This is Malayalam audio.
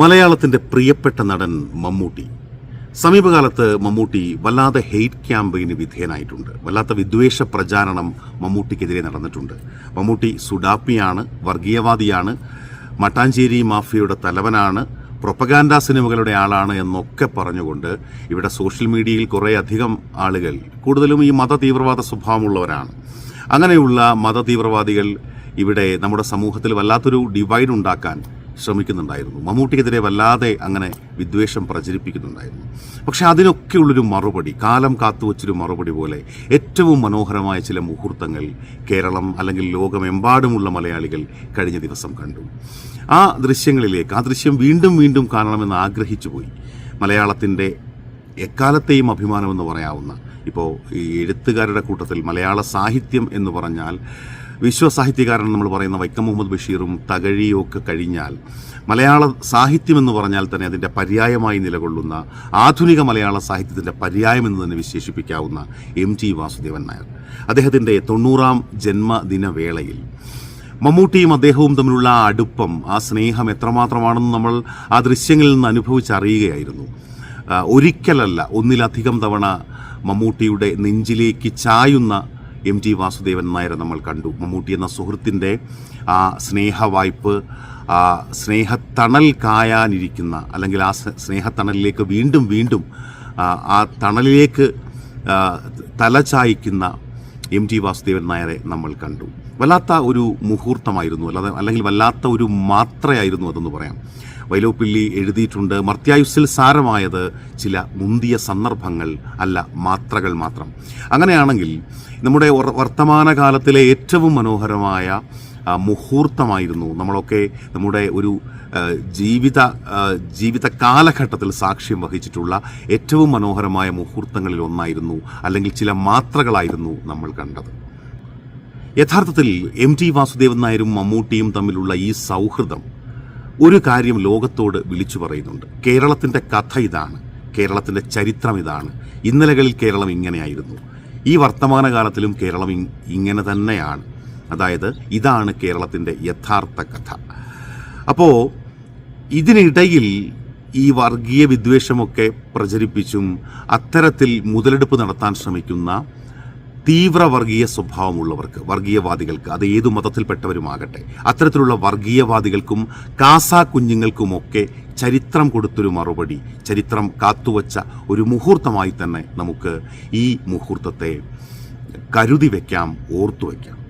മലയാളത്തിന്റെ പ്രിയപ്പെട്ട നടൻ മമ്മൂട്ടി. സമീപകാലത്ത് മമ്മൂട്ടി വല്ലാതെ ഹെയ്റ്റ് ക്യാമ്പയിന് വിധേയനായിട്ടുണ്ട്. വല്ലാത്ത വിദ്വേഷ പ്രചാരണം മമ്മൂട്ടിക്കെതിരെ നടന്നിട്ടുണ്ട്. മമ്മൂട്ടി സുഡാപ്പിയാണ് വർഗീയവാദിയാണ് മട്ടാഞ്ചേരി മാഫിയയുടെ തലവനാണ് പ്രൊപ്പഗാൻഡ സിനിമകളുടെ ആളാണ് എന്നൊക്കെ പറഞ്ഞുകൊണ്ട് ഇവിടെ സോഷ്യൽ മീഡിയയിൽ കുറേ അധികം ആളുകൾ കൂടുതലും ഈ മത തീവ്രവാദ സ്വഭാവമുള്ളവരാണ്. അങ്ങനെയുള്ള മത തീവ്രവാദികൾ ഇവിടെ നമ്മുടെ സമൂഹത്തിൽ വല്ലാത്തൊരു ഡിവൈഡ് ഉണ്ടാക്കാൻ ശ്രമിക്കുന്നുണ്ടായിരുന്നു. മമ്മൂട്ടിക്കെതിരെ വല്ലാതെ അങ്ങനെ വിദ്വേഷം പ്രചരിപ്പിക്കുന്നുണ്ടായിരുന്നു. പക്ഷെ അതിനൊക്കെയുള്ളൊരു മറുപടി കാലം കാത്തുവച്ചൊരു മറുപടി പോലെ ഏറ്റവും മനോഹരമായ ചില മുഹൂർത്തങ്ങൾ കേരളം അല്ലെങ്കിൽ ലോകമെമ്പാടുമുള്ള മലയാളികൾ കഴിഞ്ഞ ദിവസം കണ്ടു. ആ ദൃശ്യങ്ങളിലേക്ക് ആ ദൃശ്യം വീണ്ടും വീണ്ടും കാണണമെന്ന് ആഗ്രഹിച്ചു പോയി. മലയാളത്തിന്റെ എക്കാലത്തെയും അഭിമാനമെന്ന് പറയാവുന്ന ഇപ്പോൾ ഈ എഴുത്തുകാരുടെ കൂട്ടത്തിൽ മലയാള സാഹിത്യം എന്ന് പറഞ്ഞാൽ വിശ്വസാഹിത്യകാരൻ നമ്മൾ പറയുന്ന വൈക്കം മുഹമ്മദ് ബഷീറും തകഴിയും ഒക്കെ കഴിഞ്ഞാൽ മലയാള സാഹിത്യം എന്ന് പറഞ്ഞാൽ തന്നെ അതിന്റെ പര്യായമായി നിലകൊള്ളുന്ന ആധുനിക മലയാള സാഹിത്യത്തിന്റെ പര്യായം എന്ന് തന്നെ വിശേഷിപ്പിക്കാവുന്ന എം ടി വാസുദേവൻ നായർ. അദ്ദേഹത്തിന്റെ തൊണ്ണൂറാം ജന്മദിനവേളയിൽ മമ്മൂട്ടിയും അദ്ദേഹവും തമ്മിലുള്ള ആ അടുപ്പം ആ സ്നേഹം എത്രമാത്രമാണെന്ന് നമ്മൾ ആ ദൃശ്യങ്ങളിൽ നിന്ന് അനുഭവിച്ചറിയുകയായിരുന്നു. ഒരിക്കലല്ല ഒന്നിലധികം തവണ മമ്മൂട്ടിയുടെ നെഞ്ചിലേക്ക് ചായുന്ന എം ടി വാസുദേവൻ നായരെ നമ്മൾ കണ്ടു. മമ്മൂട്ടി എന്ന സുഹൃത്തിന്റെ ആ സ്നേഹവായ്പ് ആ സ്നേഹത്തണൽ കായാനിരിക്കുന്ന അല്ലെങ്കിൽ ആ സ്നേഹത്തണലിലേക്ക് വീണ്ടും വീണ്ടും ആ, തണലിലേക്ക് തലചായ്ക്കുന്ന എം ടി വാസുദേവൻ നായരെ നമ്മൾ കണ്ടു. വല്ലാത്ത ഒരു മുഹൂർത്തമായിരുന്നു അല്ലാതെ അല്ലെങ്കിൽ വല്ലാത്ത ഒരു മാത്രയായിരുന്നു അതെന്ന് പറയാം. വൈലോപ്പിള്ളി എഴുതിയിട്ടുണ്ട് മർത്യായുസ്സിൽ സാരമായത് ചില മുന്തിയ സന്ദർഭങ്ങൾ അല്ല മാത്രകൾ മാത്രം. അങ്ങനെയാണെങ്കിൽ നമ്മുടെ വർത്തമാനകാലത്തിലെ ഏറ്റവും മനോഹരമായ മുഹൂർത്തമായിരുന്നു നമ്മളൊക്കെ നമ്മുടെ ഒരു ജീവിത ജീവിത കാലഘട്ടത്തിൽ സാക്ഷ്യം വഹിച്ചിട്ടുള്ള ഏറ്റവും മനോഹരമായ മുഹൂർത്തങ്ങളിൽ ഒന്നായിരുന്നു അല്ലെങ്കിൽ ചില മാത്രകളായിരുന്നു നമ്മൾ കണ്ടത്. യഥാർത്ഥത്തിൽ എം ടി വാസുദേവൻ നായരും മമ്മൂട്ടിയും തമ്മിലുള്ള ഈ സൗഹൃദം ഒരു കാര്യം ലോകത്തോട് വിളിച്ചു പറയുന്നുണ്ട്. കേരളത്തിന്റെ കഥ ഇതാണ്. കേരളത്തിന്റെ ചരിത്രം ഇതാണ്. ഇന്നലകളിൽ കേരളം ഇങ്ങനെയായിരുന്നു. ഈ വർത്തമാനകാലത്തിലും കേരളം ഇങ്ങനെ തന്നെയാണ്. അതായത് ഇതാണ് കേരളത്തിന്റെ യഥാർത്ഥ കഥ. അപ്പോൾ ഇതിനിടയിൽ ഈ വർഗീയ വിദ്വേഷമൊക്കെ പ്രചരിപ്പിച്ചും അത്തരത്തിൽ മുതലെടുപ്പ് നടത്താൻ ശ്രമിക്കുന്ന തീവ്ര വർഗീയ സ്വഭാവമുള്ളവർക്ക് വർഗീയവാദികൾക്ക് അത് ഏതു മതത്തിൽപ്പെട്ടവരുമാകട്ടെ അത്തരത്തിലുള്ള വർഗീയവാദികൾക്കും കാസാ കുഞ്ഞുങ്ങൾക്കുമൊക്കെ ചരിത്രം കൊടുത്തൊരു മറുപടി ചരിത്രം കാത്തുവച്ച ഒരു മുഹൂർത്തമായി തന്നെ നമുക്ക് ഈ മുഹൂർത്തത്തെ കരുതി വയ്ക്കാം ഓർത്തു വയ്ക്കാം